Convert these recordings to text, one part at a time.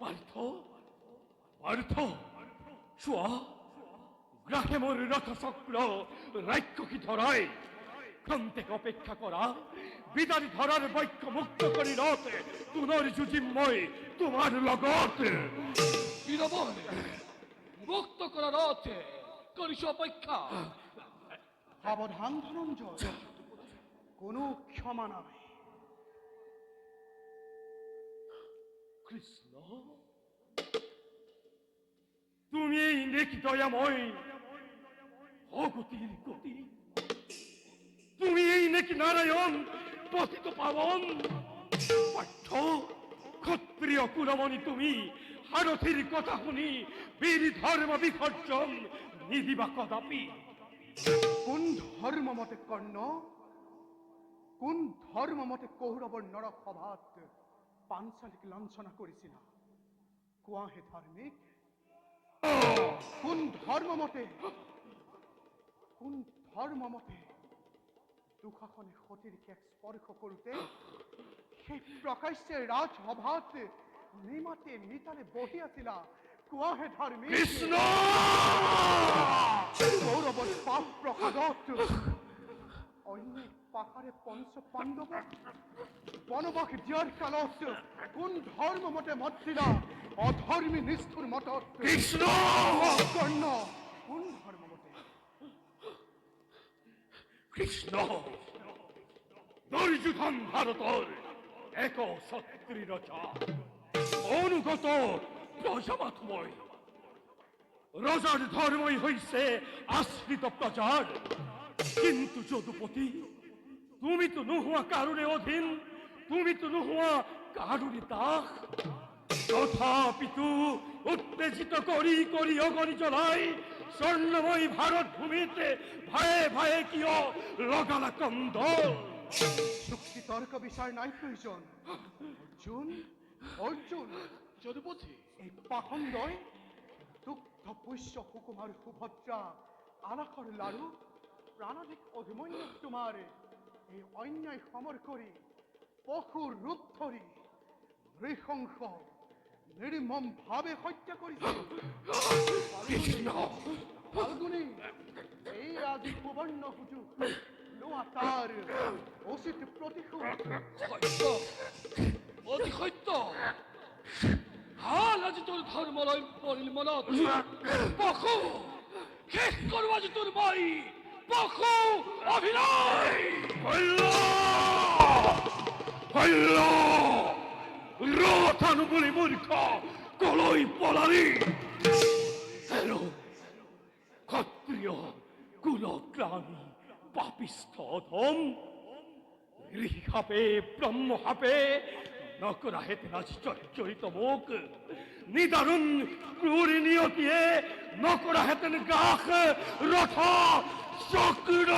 পার্থ খন্তেক অপেক্ষা কৰা বিদাৰি ধৰাৰ বৈক্য মুক্ত মই তোমাৰ লগত। মুক্ত করার অর্থে করিস অপেক্ষা। সাবধান ধনঞ্জয় কোনো ক্ষমা নাই কৃষ্ণ? তুমি এই নেকি দয়াময় গতি। তুমি এই নেকি নারায়ণ, পতিত পাবন। পাঠ্য, ক্ষত্রিয় কুলমণি তুমি, হারথির কথা শুনি, বীর ধর্ম বিসর্জন নিদিবা কদাপি। কোন ধৰ্ম মতে কৰ্ণ কোন ধৰ্ম মতে কৌৰৱৰ নৰসভাত পাঞ্চালীক লাঞ্ছনা কৰিছিলা কোৱাহে ধাৰ্মিক কোন ধৰ্ম মতে? কোন ধৰ্ম মতে দুশাসনে সতীৰ কেক স্পৰ্শ কৰোঁতে সেই প্ৰকাশ্যে ৰাজসভাত নিমাতে নিতালে বহি আছিলা কোৱাহে ধাৰ্মিক কৃষ্ণ! গৌরবর পাপ প্রসাদত অন্য পাহাড়ে পঞ্চ পাণ্ডব বনবাস দিয়ার কালত কোন ধর্ম মতে মত দিলা অধর্মী নিষ্ঠুর মত কৃষ্ণ! কর্ণ কোন ধর্ম মতে কৃষ্ণ! দুর্যোধন ভারতর এক সত্রী রচা। অনুগত প্রজামাতময় রজার ধর্মই হইছে আশ্রিত প্রচার। কিন্তু যদুপতি তুমি তো নোহোয়া কারুরে অধীন তুমি তো নোহোয়া কারুরে দাস। তথাপিতু উত্তেজিত করি করি অগণি চলাই স্বর্ণময় ভারত ভূমিতে ভয়ে ভয়ে কিয় লগালা কন্দল। যুক্তি তর্ক বিষয় নাই প্রয়োজন। অর্জুন অর্জুন যদুপতি এই পাখণ্ডই দুগ্ধ পুষ্য সুকুমার সুভদ্রা আলাকর লাড়ু প্রাণাধিক অভিমন্যু তোমার। এই অন্যায় সমর করি পশুর রূপ ধরি নৃশংস নির্মম ভাবে হত্যা করেছে ফাল্গুনি এই আজি সুবর্ণ সুযোগ লোয়া তার উচিত প্রতিশোধ। সত্য অতি সত্য হাল আজি তোর ধর্ম লয় পড়িল মনত। পখু! শেষ করব আজি তোর বই। পখু অভিনয়! রথানুবলী মূর্খ কলই পলারি ক্ষত্রিয় কুলগ্রামী পাপিষ্ঠ ধম ঋষাপে ব্রহ্ম হাপে নকরা হেতে নাচ চরিত মুখ নিদারুণ ক্রূর নিয়তিয়ে নকরা হেতেন গাখ রথ চক্র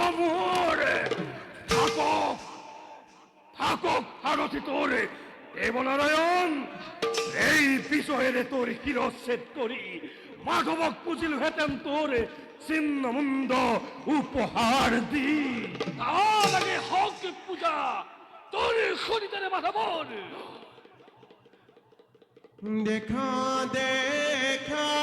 মোর থাকক থাকক ভারতী তোরে। দেবনারায়ণ এই বিষয়ে তোর শিরচ্ছেদ করি। মাধবক পুজিল হেতেন তোর ছিন্ন মুন্দ উপহার দি। আগে হক পূজা তোর খনিদারে মাথাবন দেখা দেখা।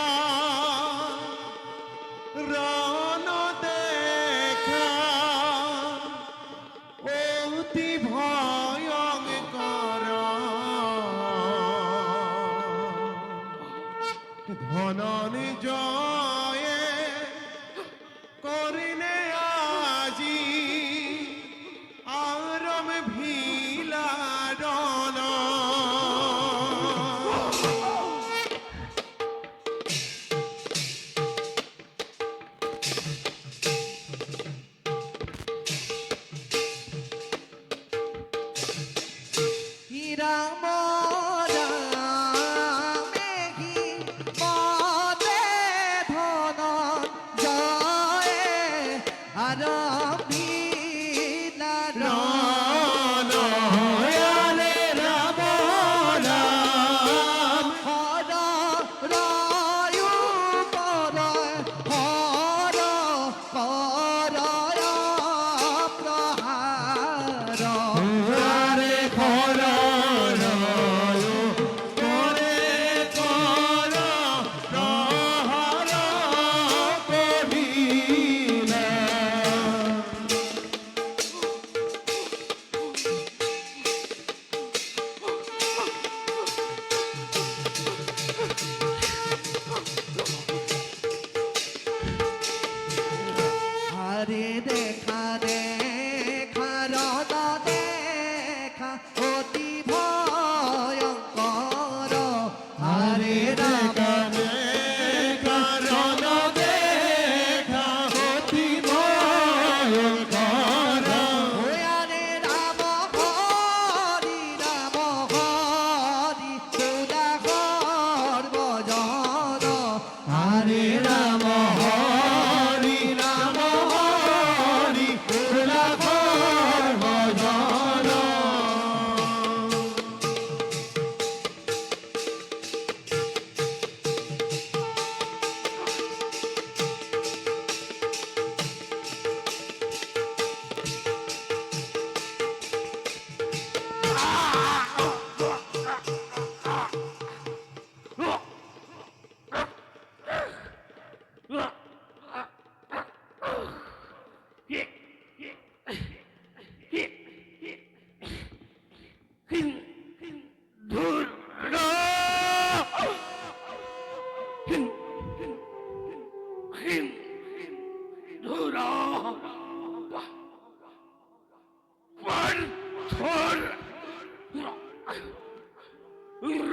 ধনঞ্জয়ে করিনে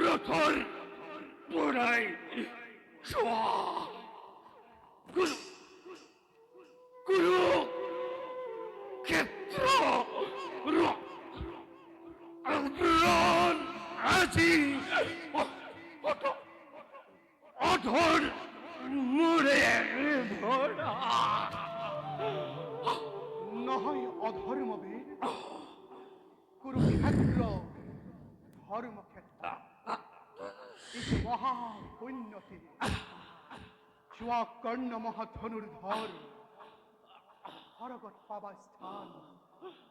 রথর পোড়াই গুরু ক্ষেত্র আজি। অধর মুড়ে ভরা। নহয় অধর্মবীর কুরুক্ষেত্র ধর্মক্ষেত্র। মহা পুণ্যতি চুয়া কর্ণ মহাধনুর্ধর হরগত পাবা স্থান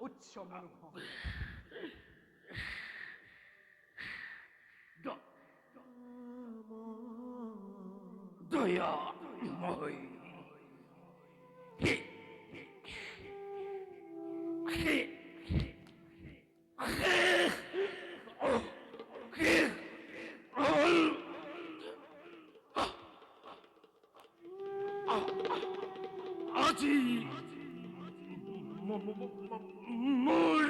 উচ্চ মনোভব। দয়া মই মোর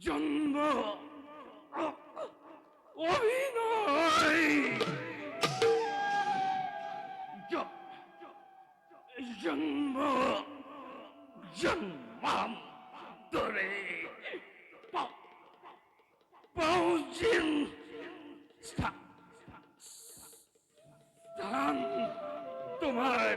জন্ম অভিনয় জন্ম জন্মাম ধরে পা- পাউচিন স্থা- স্থান তোমার